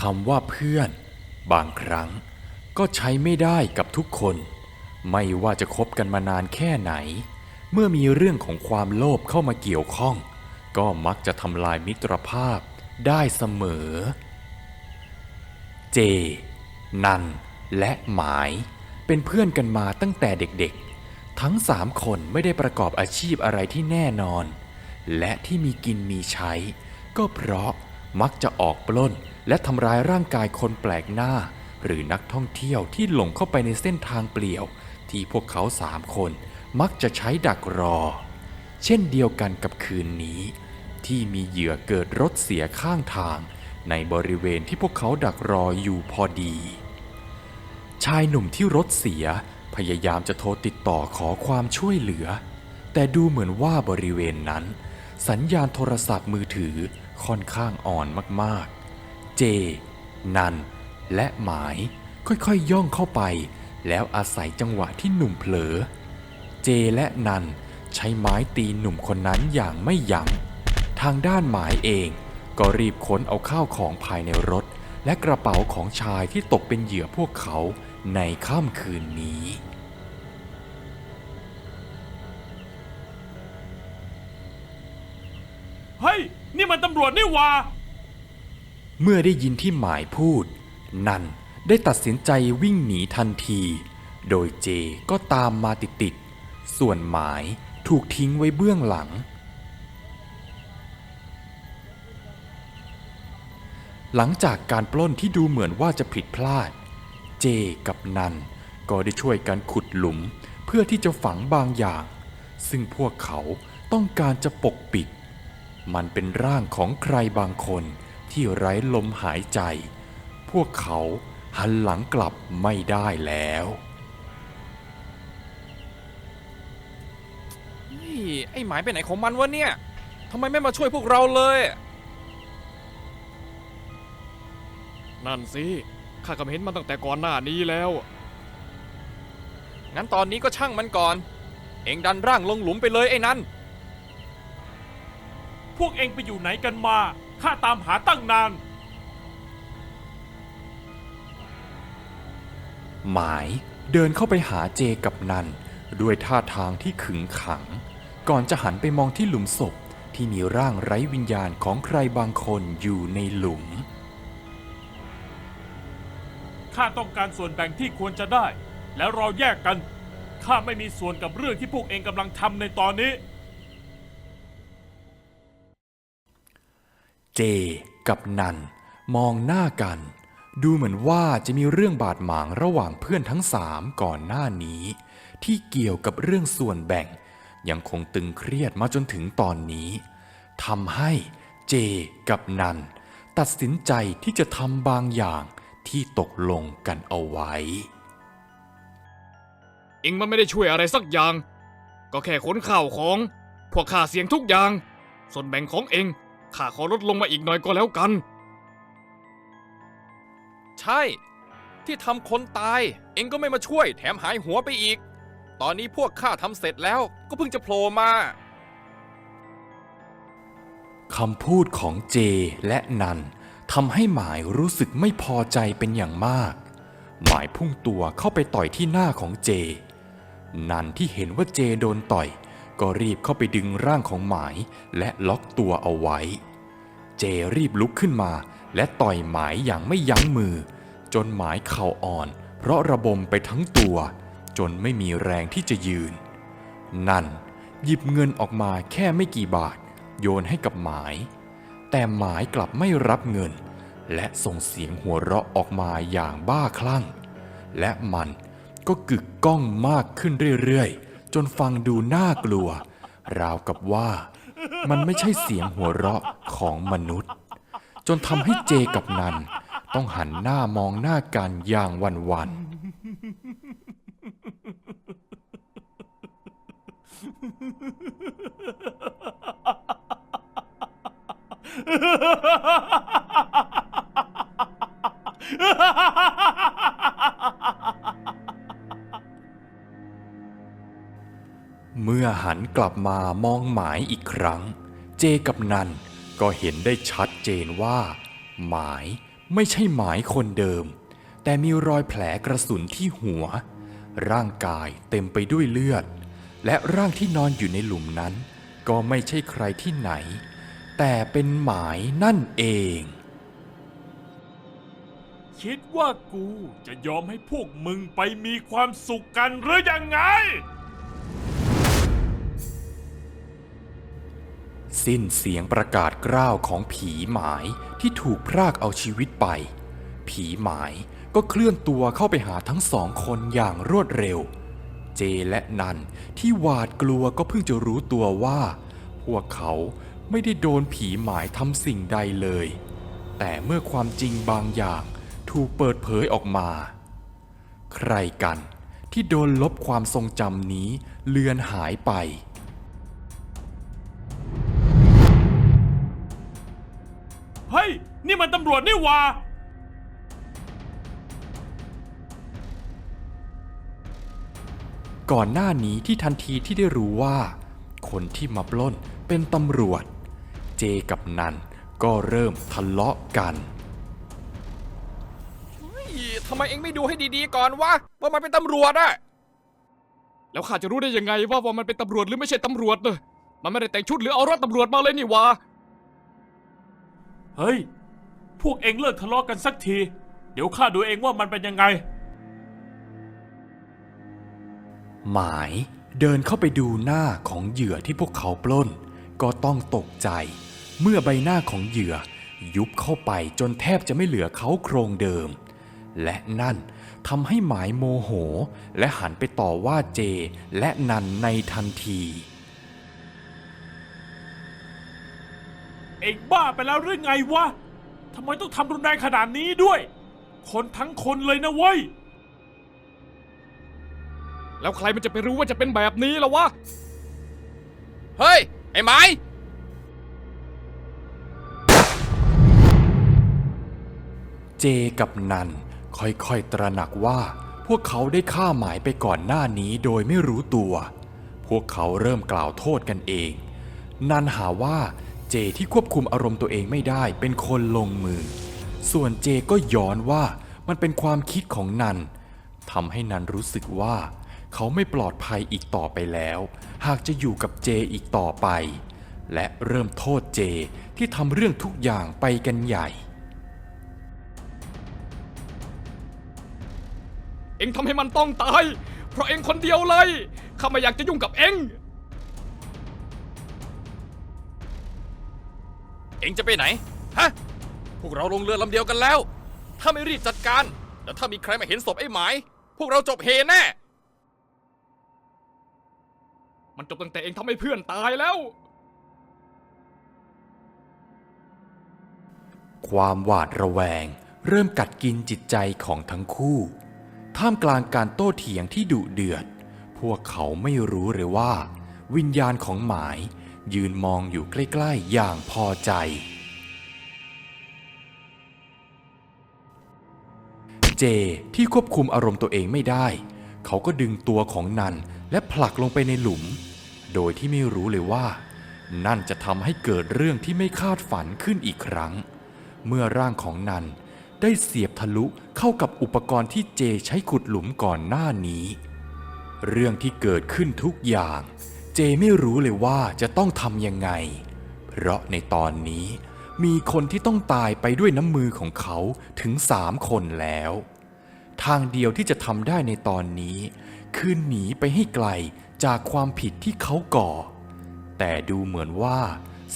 คำว่าเพื่อน บางครั้งก็ใช้ไม่ได้กับทุกคน ไม่ว่าจะคบกันมานานแค่ไหน เมื่อมีเรื่องของความโลภเข้ามาเกี่ยวข้อง ก็มักจะทำลายมิตรภาพได้เสมอ เจ นัน และหมาย เป็นเพื่อนกันมาตั้งแต่เด็กๆ ทั้งสามคนไม่ได้ประกอบอาชีพอะไรที่แน่นอน และที่มีกินมีใช้ ก็เพราะมักจะออกปล้น และทำร้ายร่างกายคนแปลกหน้า หรือนักท่องเที่ยวที่หลงเข้าไปในเส้นทางเปลี่ยว ที่พวกเขาสามคนมักจะใช้ดักรอ เช่นเดียวกันกับคืนนี้ ที่มีเหยื่อเกิดรถเสียข้างทาง ในบริเวณที่พวกเขาดักรออยู่พอดี ชายหนุ่มที่รถเสียพยายามจะโทรติดต่อขอความช่วยเหลือ แต่ดูเหมือนว่าบริเวณนั้น สัญญาณโทรศัพท์มือถือค่อนข้างอ่อนมากๆ เจ นัน และหมายค่อยๆย่องเข้าไป แล้วอาศัยจังหวะที่หนุ่มเผลอ เจและนันใช้ไม้ตีหนุ่มคนนั้นอย่างไม่ยัง้ง ทางด้านหมายเองก็รีบค้นเอาข้าวของภายในรถ และกระเป๋าของชายที่ตกเป็นเหยื่อพวกเขาในค่ำคืนนี้เฮ้ย นี่มันตำรวจนี่ว่า เมื่อได้ยินที่หมายพูด นันได้ตัดสินใจวิ่งหนีทันที โดยเจก็ตามมาติดๆ ส่วนหมายถูกทิ้งไว้เบื้องหลัง หลังจากการปล้นที่ดูเหมือนว่าจะผิดพลาด เจกับนันก็ได้ช่วยกันขุดหลุมเพื่อที่จะฝังบางอย่าง ซึ่งพวกเขาต้องการจะปกปิด มันเป็นร่างของใครบางคน ที่ไร้ลมหายใจ พวกเขาหันหลังกลับไม่ได้แล้วนี่ไอ้หมายไปไหนของมันวะเนี่ยทำไมไม่มาช่วยพวกเราเลย นั่นสิ ข้าก็เห็นมันตั้งแต่ก่อนหน้านี้แล้ว งั้นตอนนี้ก็ช่างมันก่อน เองดันร่างลงหลุมไปเลยไอ้นั่น พวกเองไปอยู่ไหนกันมา ข้าตามหาตั้งนาน หมายเดินเข้าไปหาเจกับนัน ด้วยท่าทางที่ขึงขัง ก่อนจะหันไปมองที่หลุมศพที่มีร่างไร้วิญญาณของใครบางคนอยู่ในหลุม ข้าต้องการส่วนแบ่งที่ควรจะได้ แล้วเราแยกกัน ข้าไม่มีส่วนกับเรื่องที่พวกเองกำลังทำในตอนนี้ เจกับนัน มองหน้ากัน ดูเหมือนว่าจะมีเรื่องบาดหมางระหว่างเพื่อนทั้งสามก่อนหน้านี้ ที่เกี่ยวกับเรื่องส่วนแบ่ง ยังคงตึงเครียดมาจนถึงตอนนี้ทำให้เจกับนัน ตัดสินใจที่จะทำบางอย่างที่ตกลงกันเอาไว้ เองมันไม่ได้ช่วยอะไรสักอย่าง ก็แค่ขนข้าวของ พวกข้าเสียงทุกอย่าง ส่วนแบ่งของเอง ข้าขอลดลงมาอีกหน่อยก็แล้วกัน ใช่ ที่ทำคนตาย เองก็ไม่มาช่วย แถมหายหัวไปอีก ตอนนี้พวกข้าทำเสร็จแล้วก็เพิ่งจะโผล่มาคำพูดของเจและนันทำให้หมายรู้สึกไม่พอใจเป็นอย่างมาก หมายพุ่งตัวเข้าไปต่อยที่หน้าของเจ นันที่เห็นว่าเจโดนต่อย ก็รีบเข้าไปดึงร่างของหมายและล็อกตัวเอาไว้ เจรีบลุกขึ้นมา และต่อยหมายอย่างไม่ยั้งมือ จนหมายเข่าอ่อน เพราะระบมไปทั้งตัว จนไม่มีแรงที่จะยืน นั่นหยิบเงินออกมาแค่ไม่กี่บาท โยนให้กับหมาย แต่หมายกลับไม่รับเงิน และส่งเสียงหัวเราะออกมาอย่างบ้าคลั่ง และมันก็กึกก้องมากขึ้นเรื่อยๆ จนฟังดูน่ากลัว ราวกับว่ามันไม่ใช่เสียงหัวเราะของมนุษย์ จนทำให้เจกับนัน ต้องหันหน้ามองหน้ากันอย่างหวันๆ เมื่อหันกลับมามองหมายอีกครั้ง เจกับนันก็เห็นได้ชัดเจนว่า หมายไม่ใช่หมายคนเดิม แต่มีรอยแผลกระสุนที่หัว ร่างกายเต็มไปด้วยเลือด และร่างที่นอนอยู่ในหลุมนั้น ก็ไม่ใช่ใครที่ไหน แต่เป็นหมายนั่นเอง คิดว่ากูจะยอมให้พวกมึงไปมีความสุขกันหรือยังไง สิ้นเสียงประกาศกล้าวของผีหมายที่ถูกพรากเอาชีวิตไป ผีหมายก็เคลื่อนตัวเข้าไปหาทั้งสองคนอย่างรวดเร็ว เจและนันที่หวาดกลัวก็เพิ่งจะรู้ตัวว่า พวกเขาไม่ได้โดนผีหมายทำสิ่งใดเลย แต่เมื่อความจริงบางอย่างถูกเปิดเผยออกมา ใครกันที่โดนลบความทรงจำนี้เลือนหายไป นี่มันตำรวจนี่หว่า ก่อนหน้านี้ที่ทันทีที่ได้รู้ว่า คนที่มาปล้นเป็นตำรวจ เจกับนันก็เริ่มทะเลาะกัน เฮ้ยทำไมเองไม่ดูให้ดีๆก่อนวะว่ามันเป็นตำรวจอะแล้วข้าจะรู้ได้ยังไงว่าว่ามันเป็นตำรวจหรือไม่ใช่ตำรวจเนอะมันไม่ได้แต่งชุดหรือเอารถตำรวจมาเลยนี่หวะ เฮ้ย พวกเองเลิกทะเลาะกันสักที เดี๋ยวข้าดูเองว่ามันเป็นยังไง หมายเดินเข้าไปดูหน้าของเหยื่อที่พวกเขาปล้น ก็ต้องตกใจ เมื่อใบหน้าของเหยื่อ ยุบเข้าไปจนแทบจะไม่เหลือเขาโครงเดิม และนั่นทำให้หมายโมโห และหันไปต่อว่าเจและนันในทันที เองบ้าไปแล้วหรือไงวะทำไมต้องทำรุนแรงขนาดนี้ด้วย คนทั้งคนเลยนะเว้ย แล้วใครมันจะไปรู้ว่าจะเป็นแบบนี้ล่ะวะ เฮ้ย ไอ้ไม้เจกับนันค่อยๆตระหนักว่า พวกเขาได้ฆ่าหมายไปก่อนหน้านี้โดยไม่รู้ตัว พวกเขาเริ่มกล่าวโทษกันเอง นันหาว่า เจที่ควบคุมอารมณ์ตัวเองไม่ได้เป็นคนลงมือ ส่วนเจก็ย้อนว่ามันเป็นความคิดของนันทำให้นันรู้สึกว่า เขาไม่ปลอดภัยอีกต่อไปแล้ว หากจะอยู่กับเจอีกต่อไป และเริ่มโทษเจที่ทำเรื่องทุกอย่างไปกันใหญ่ เอ็งทำให้มันต้องตาย เพราะเอ็งคนเดียวเลย ข้าไม่อยากจะยุ่งกับเอ็ง เองจะไปไหน ฮะ พวกเราลงเรือลำเดียวกันแล้ว ถ้าไม่รีบจัดการ แล้วถ้ามีใครมาเห็นศพไอ้หมาย พวกเราจบเฮแน่ มันจบตั้งแต่เอ็งทำให้เพื่อนตายแล้ว ความหวาดระแวง เริ่มกัดกินจิตใจของทั้งคู่ ท่ามกลางการโต้เถียงที่ดุเดือด พวกเขาไม่รู้เลยว่า วิญญาณของหมาย ยืนมองอยู่ใกล้ๆอย่างพอใจ เจที่ควบคุมอารมณ์ตัวเองไม่ได้ เขาก็ดึงตัวของนันและผลักลงไปในหลุม โดยที่ไม่รู้เลยว่า นั่นจะทำให้เกิดเรื่องที่ไม่คาดฝันขึ้นอีกครั้ง เมื่อร่างของนันได้เสียบทะลุเข้ากับอุปกรณ์ที่เจใช้ขุดหลุมก่อนหน้านี้ เรื่องที่เกิดขึ้นทุกอย่าง เจไม่รู้เลยว่าจะต้องทำยังไง เพราะในตอนนี้มีคนที่ต้องตายไปด้วยน้ำมือของเขาถึงสามคนแล้ว ทางเดียวที่จะทำได้ในตอนนี้ คือหนีไปให้ไกลจากความผิดที่เขาก่อ แต่ดูเหมือนว่า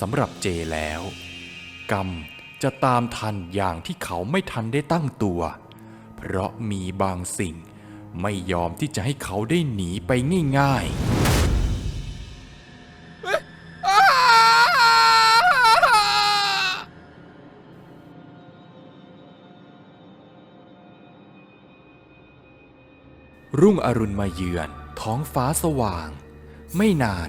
สำหรับเจแล้ว กรรมจะตามทันอย่างที่เขาไม่ทันได้ตั้งตัว เพราะมีบางสิ่งไม่ยอมที่จะให้เขาได้หนีไปง่าย ๆ รุ่งอรุณมาเยือน ท้องฟ้าสว่าง ไม่นาน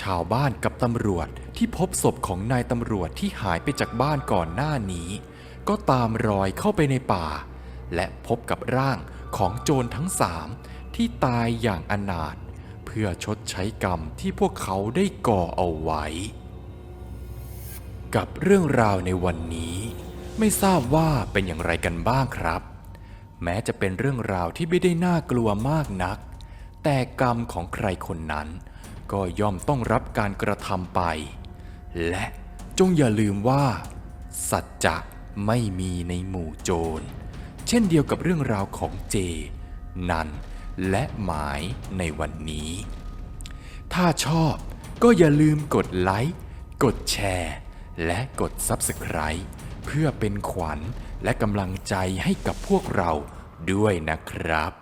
ชาวบ้านกับตำรวจที่พบศพของนายตำรวจที่หายไปจากบ้านก่อนหน้านี้ ก็ตามรอยเข้าไปในป่า และพบกับร่างของโจรทั้งสามที่ตายอย่างอนาถเพื่อชดใช้กรรมที่พวกเขาได้ก่อเอาไว้ กับเรื่องราวในวันนี้ ไม่ทราบว่าเป็นอย่างไรกันบ้างครับ แม้จะเป็นเรื่องราวที่ไม่ได้น่ากลัวมากนัก แต่กรรมของใครคนนั้น ก็ย่อมต้องรับการกระทำไป และจงอย่าลืมว่า สัจจะไม่มีในหมู่โจร เช่นเดียวกับเรื่องราวของเจ นัน และหมายในวันนี้ ถ้าชอบก็อย่าลืมกดไลค์ กดแชร์ และกด Subscribe เพื่อเป็นขวัญ และกำลังใจให้กับพวกเราด้วยนะครับ